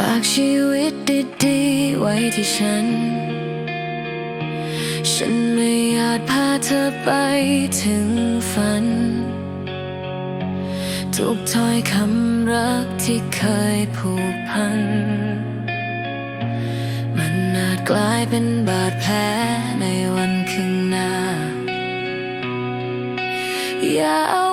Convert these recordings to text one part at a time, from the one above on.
ฝากชีวิตดีๆไว้ที่ฉัน ฉันไม่อยากพาเธอไปถึงฝัน ทุกถ้อยคำรักที่เคยผูกพัน มันอาจกลายเป็นบาดแผลในวันข้างหน้า อย่า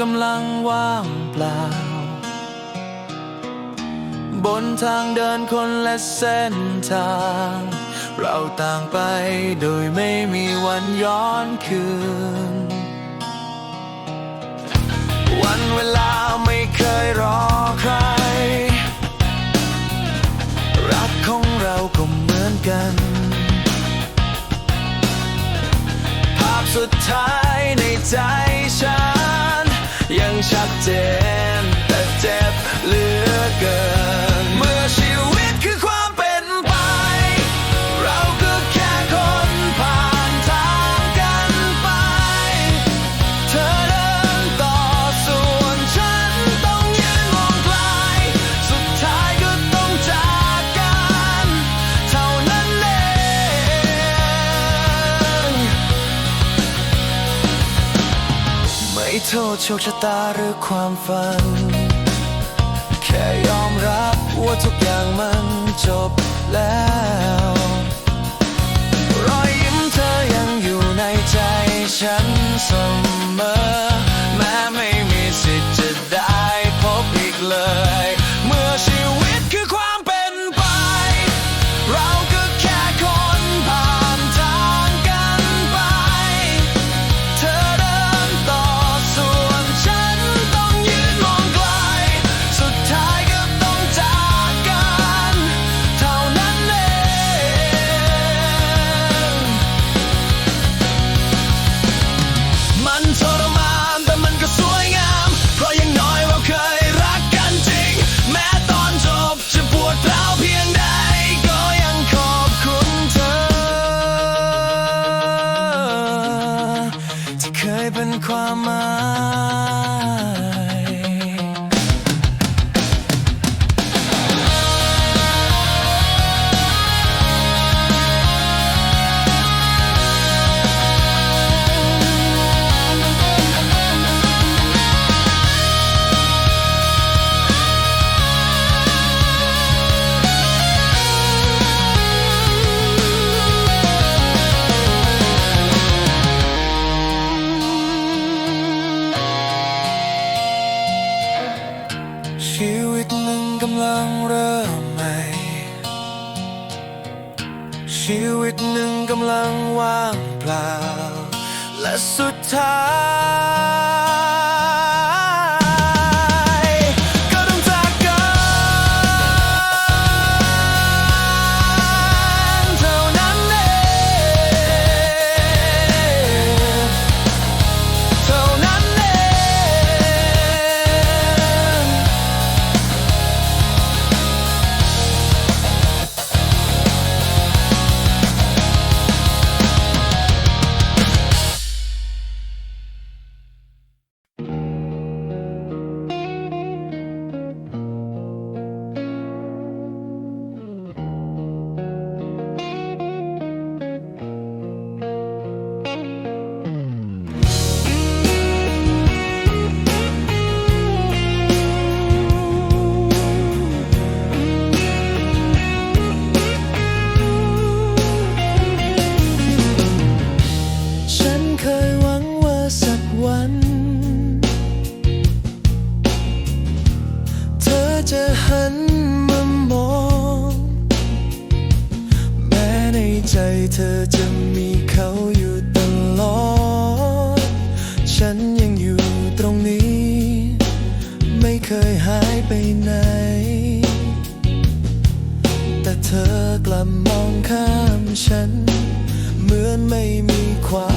กำลังว่างเปล่า บนทางเดินคนและเส้นทาง เราต่างไปโดยไม่มีวันย้อนคืน วันเวลาไม่เคยรอใคร รักของเราก็เหมือนกัน ภาพสุดท้ายในใจฉัน ยังชัดเจนแต่เจ็บเหลือเกิน โชคชะตาหรือความฝัน แค่ยอมรับว่าทุกอย่างมันจบแล้ว รอยยิ้มเธอยังอยู่ในใจฉันเสมอ ฉันยังอยู่ตรงนี้ ไม่เคยหายไปไหน แต่เธอกลับมองข้ามฉัน เหมือนไม่มีความ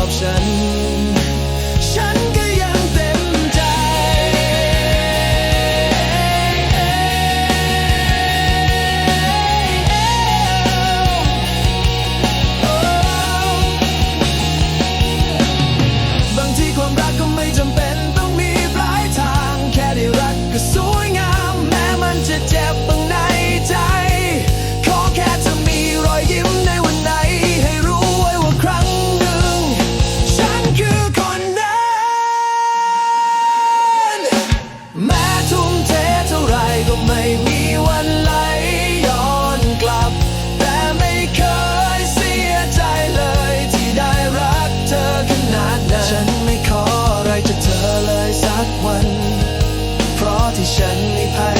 love ฉันักวัน เพราะที่ฉันไมีภัย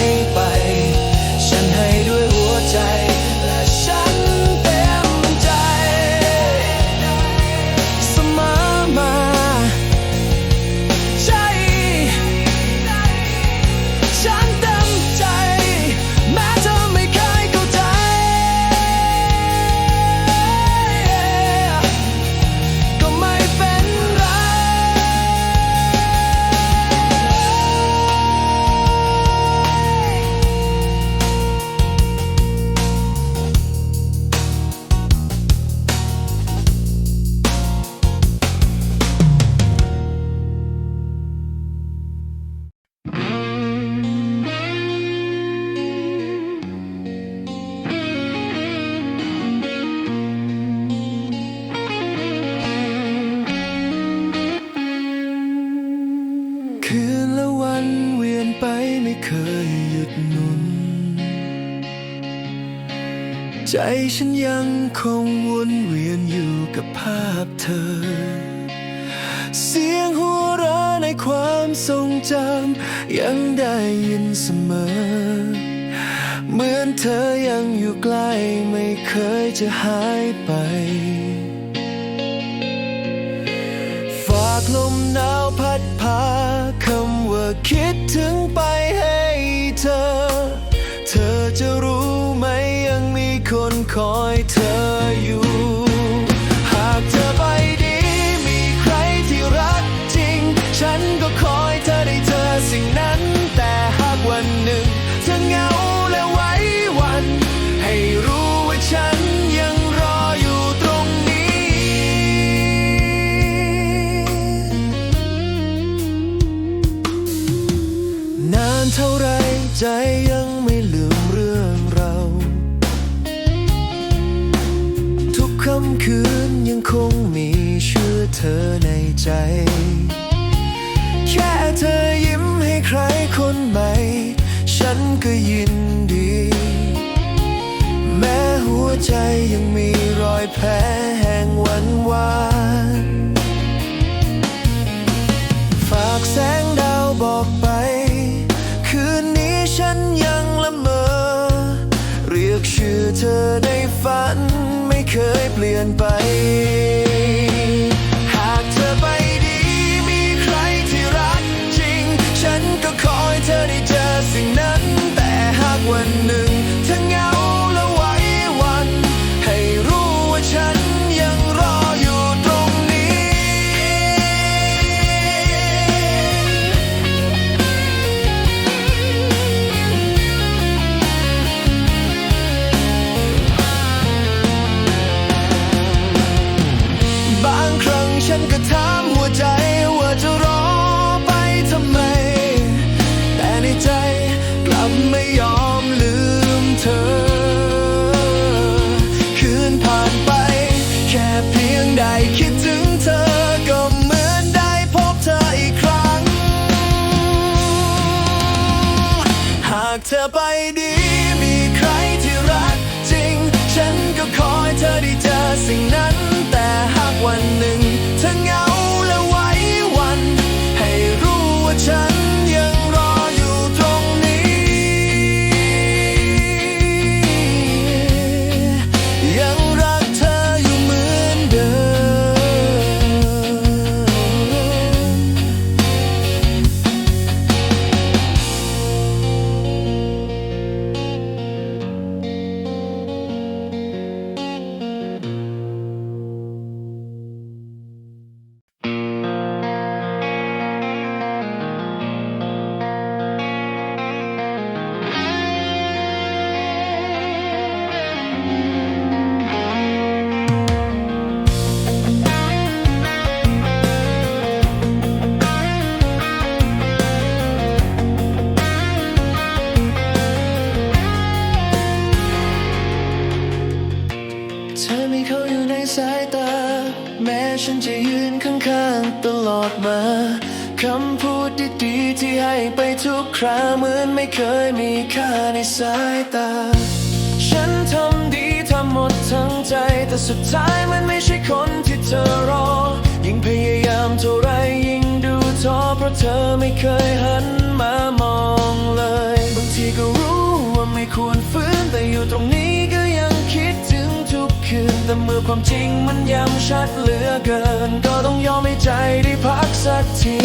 ใจฉันยังคงวนเวียนอยู่กับภาพเธอ เสียงหัวเราะในความทรงจำยังได้ยินเสมอ เหมือนเธอยังอยู่ใกล้ไม่เคยจะหายไป ฝากลมหนาวพัดพาคำว่าคิดถึงไปให้เธอ คอยเธออยู่ bien. คำพูดดีๆที่ให้ไปทุกคราเหมือนไม่เคยมีค่าในสายตา ฉันทำดีทำหมดทั้งใจ แต่สุดท้ายมันไม่ใช่คนที่เธอรอ ยิ่งพยายามเท่าไรยิ่งดูท้อเพราะเธอไม่เคยหันมามองเลย บางทีก็รู้ว่าไม่ควรฟื้นแต่อยู่ตรงนี้ คืน แต่เมื่อความจริงมันย้ำชัดเหลือเกิน ก็ต้องยอมให้ใจได้พักสักที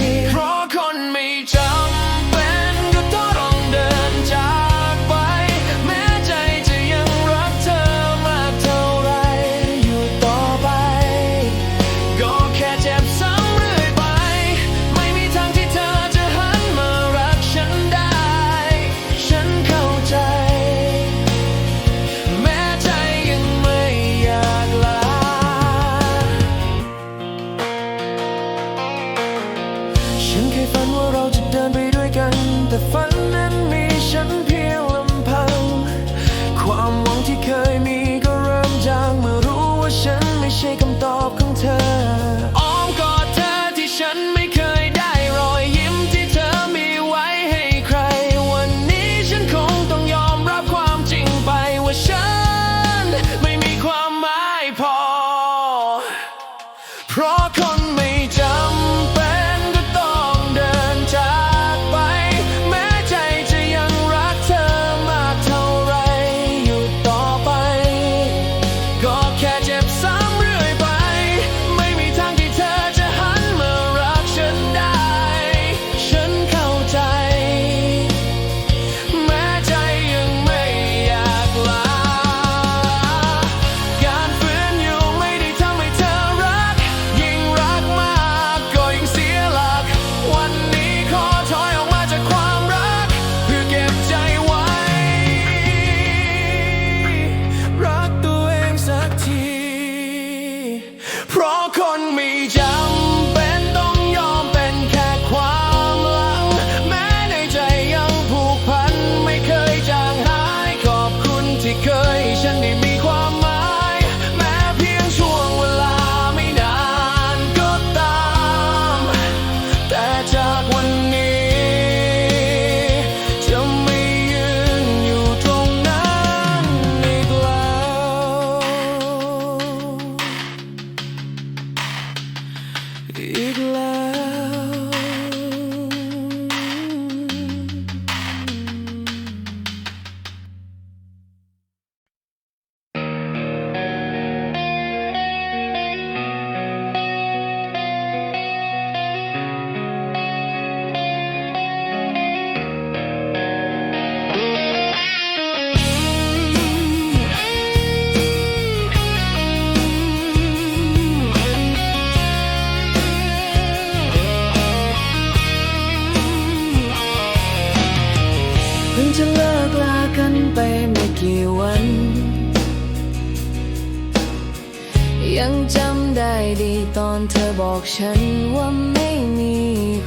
ยังจำได้ดีตอนเธอบอกฉันว่าไม่มี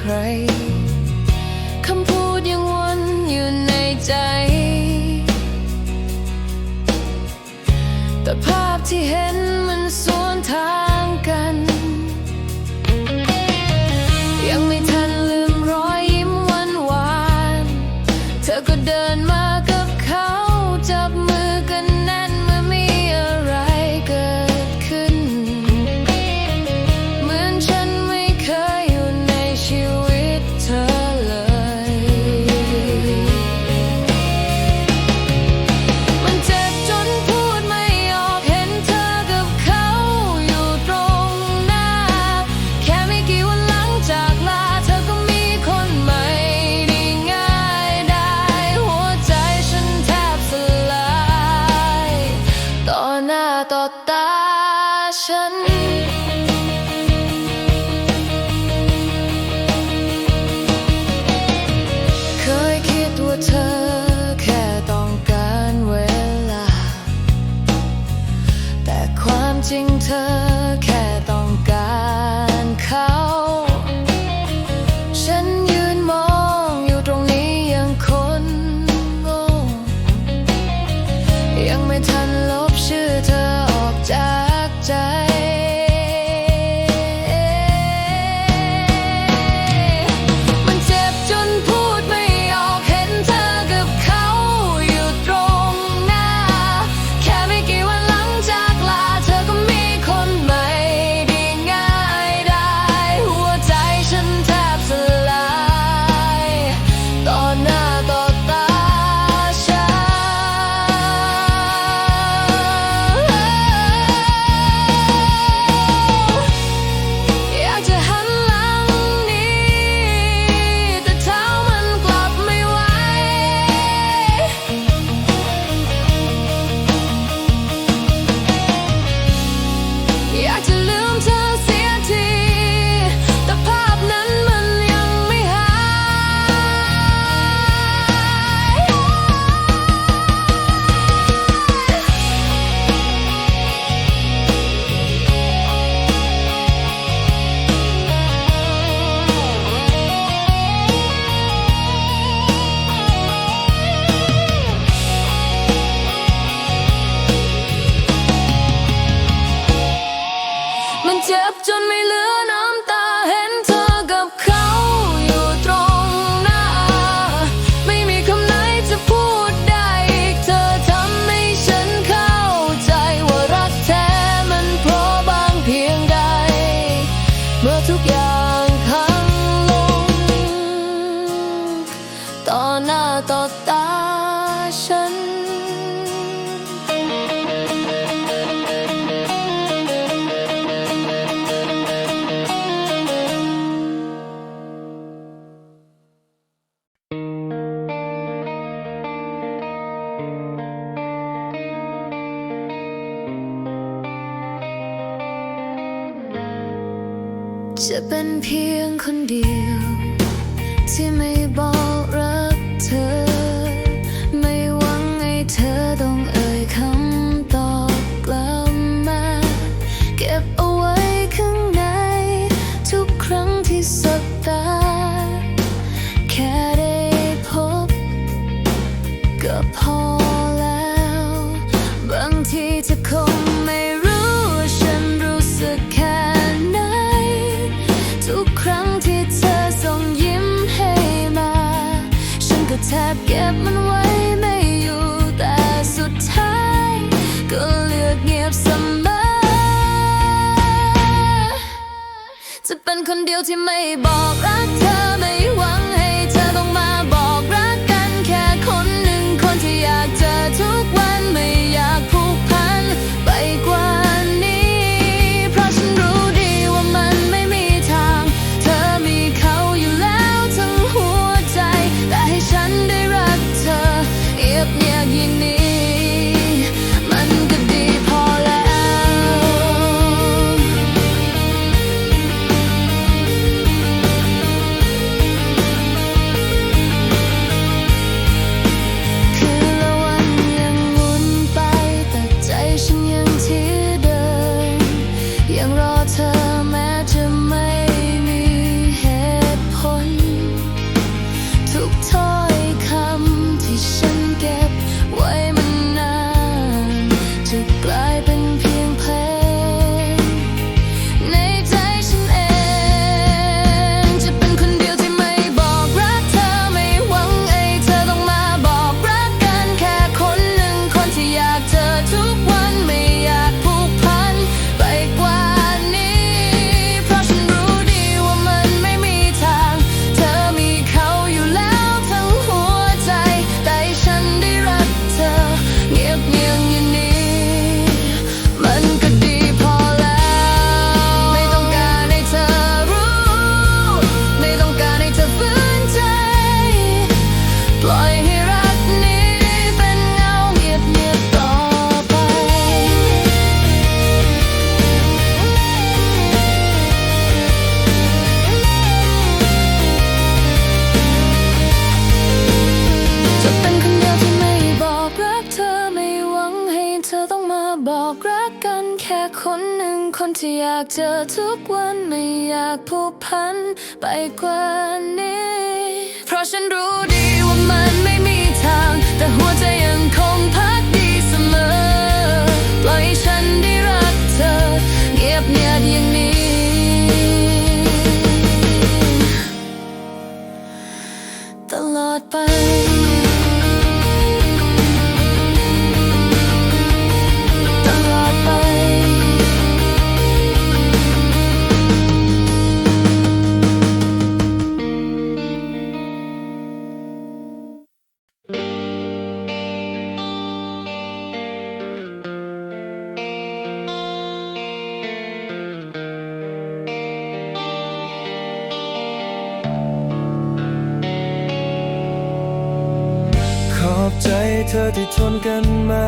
ใคร คำพูดยังวนอยู่ในใจ แต่ภาพที่เห็น to me. you may buy. พันไปกว่านี้ เพราะฉันรู้ดีว่ามันไม่มีทาง แต่หัวใจยังคงพักดีเสมอ ปล่อยฉันได้รักเธอ เงียบเงียบอย่างนี้ ตลอดไป ที่ทนกันมา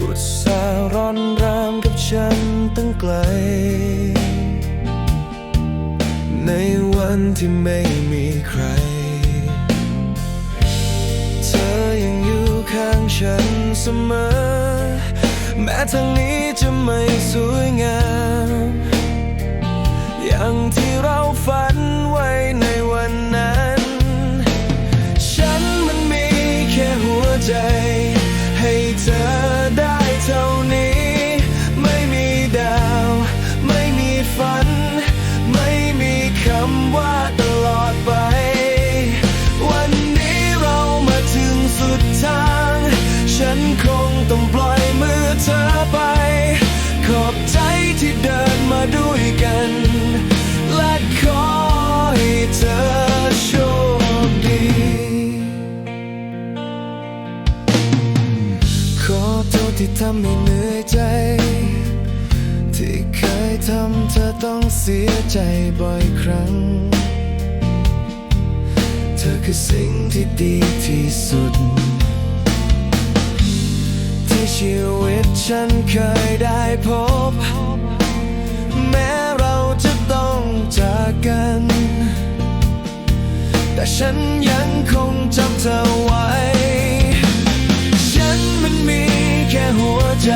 อุตส่าห์ร้อนรามกับฉันตั้งไกล ในวันที่ไม่มีใคร เธอยังอยู่ข้างฉันเสมอ แม้ทางนี้จะไม่สวยงาม อย่างที่เรา ใจบ่อยครั้ง เธอคือสิ่งที่ดีที่สุด ที่ชีวิตฉันเคยได้พบ แม้เราจะต้องจากกัน แต่ฉันยังคงจำเธอไว้ ฉันมันมีแค่หัวใจ